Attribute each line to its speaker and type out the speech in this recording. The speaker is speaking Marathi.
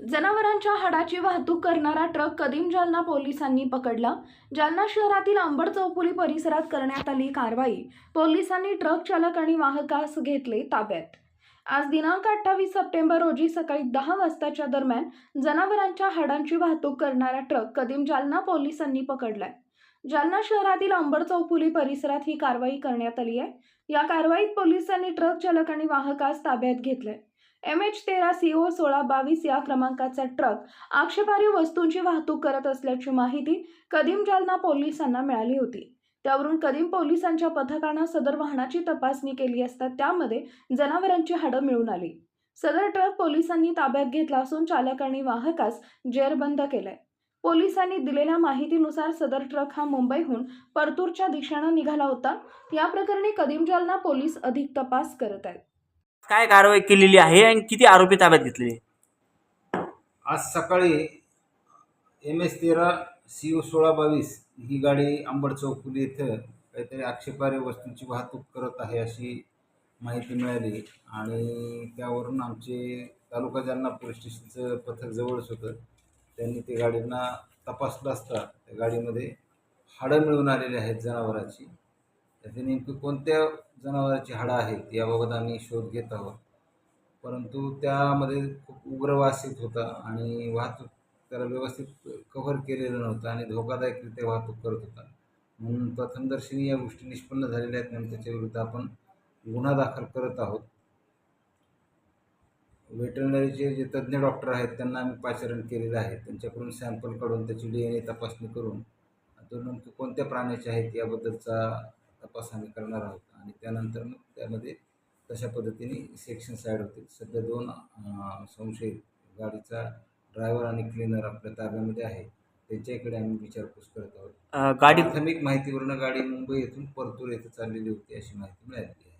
Speaker 1: जनावरांच्या हाडाची वाहतूक करणारा ट्रक कदीम जालना पोलिसांनी पकडला. जालना शहरातील आंबड चौफुली परिसरात करण्यात आली कारवाई. पोलिसांनी ट्रक चालक आणि वाहकास घेतले ताब्यात. आज दिनांक अठ्ठावीस सप्टेंबर रोजी सकाळी दहा वाजताच्या दरम्यान जनावरांच्या हाडांची वाहतूक करणारा ट्रक कदीम जालना पोलिसांनी पकडलाय. जालना शहरातील अंबड चौफुली परिसरात ही कारवाई करण्यात आली आहे. या कारवाईत पोलिसांनी ट्रक चालक आणि वाहकास ताब्यात घेतले एम एच तेरा सीओ सोळा बावीस या क्रमांकाचा ट्रक आक्षेपार्ह वस्तूंची वाहतूक करत असल्याची माहिती कदीम जालना पोलिसांना मिळाली होती. त्यावरून कदीम पोलिसांच्या पथकानं सदर वाहनाची तपासणी केली असता त्यामध्ये जनावरांची हाडं मिळून आली. सदर ट्रक पोलिसांनी ताब्यात घेतला असून चालक आणि वाहकास जेरबंद केलंय. पोलिसांनी दिलेल्या माहितीनुसार सदर ट्रक हा मुंबईहून परतूरच्या दिशेनं निघाला होता. या प्रकरणी कदीम जालना पोलीस अधिक तपास करत आहेत.
Speaker 2: काय कारवाई केलेली आहे आणि किती आरोपी ताब्यात घेतलेले?
Speaker 3: आज सकाळी एम एस तेरा सी ओ सोळा बावीस ही गाडी अंबड चौकुली इथं काहीतरी आक्षेपार्ह वस्तूंची वाहतूक करत आहे अशी माहिती मिळाली. आणि त्यावरून आमचे तालुका जालना पोलीस स्टेशनचं पथक जवळच होतं. त्यांनी ते गाडींना तपासलं असता त्या गाडीमध्ये हाडं मिळून आलेली आहेत जनावरांची. त्याचे नेमके कोणत्या जनावराची हाडं आहेत याबाबत आम्ही शोध घेत आहोत. परंतु त्यामध्ये खूप उग्र वास येत होता आणि वाहतूक त्याला व्यवस्थित कव्हर केलेलं नव्हतं आणि धोकादायकरित्या वाहतूक करत होता. म्हणून प्रथमदर्शनी या गोष्टी निष्पन्न झालेल्या आहेत म्हणून त्याच्याविरुद्ध आपण गुन्हा दाखल करत आहोत. व्हेटरनरीचे जे तज्ज्ञ डॉक्टर आहेत त्यांना आम्ही पाचारण केलेलं आहे. त्यांच्याकडून सॅम्पल काढून त्याची डी एन ए तपासणी करून तो नेमकं कोणत्या प्राण्याचे आहेत याबद्दलचा तपास आम्ही करणार आहोत. आणि त्यानंतर मग त्यामध्ये तशा पद्धतीने सेक्शन साईड होतील सध्या दोन संशयित गाडीचा ड्रायव्हर आणि क्लिनर आपल्या ताब्यामध्ये आहे. त्यांच्याकडे आम्ही विचारपूस करत आहोत.
Speaker 2: गाडी
Speaker 3: प्राथमिक माहितीवरून गाडी मुंबई येथून परतूर येथे चाललेली होती अशी माहिती मिळालेली आहे.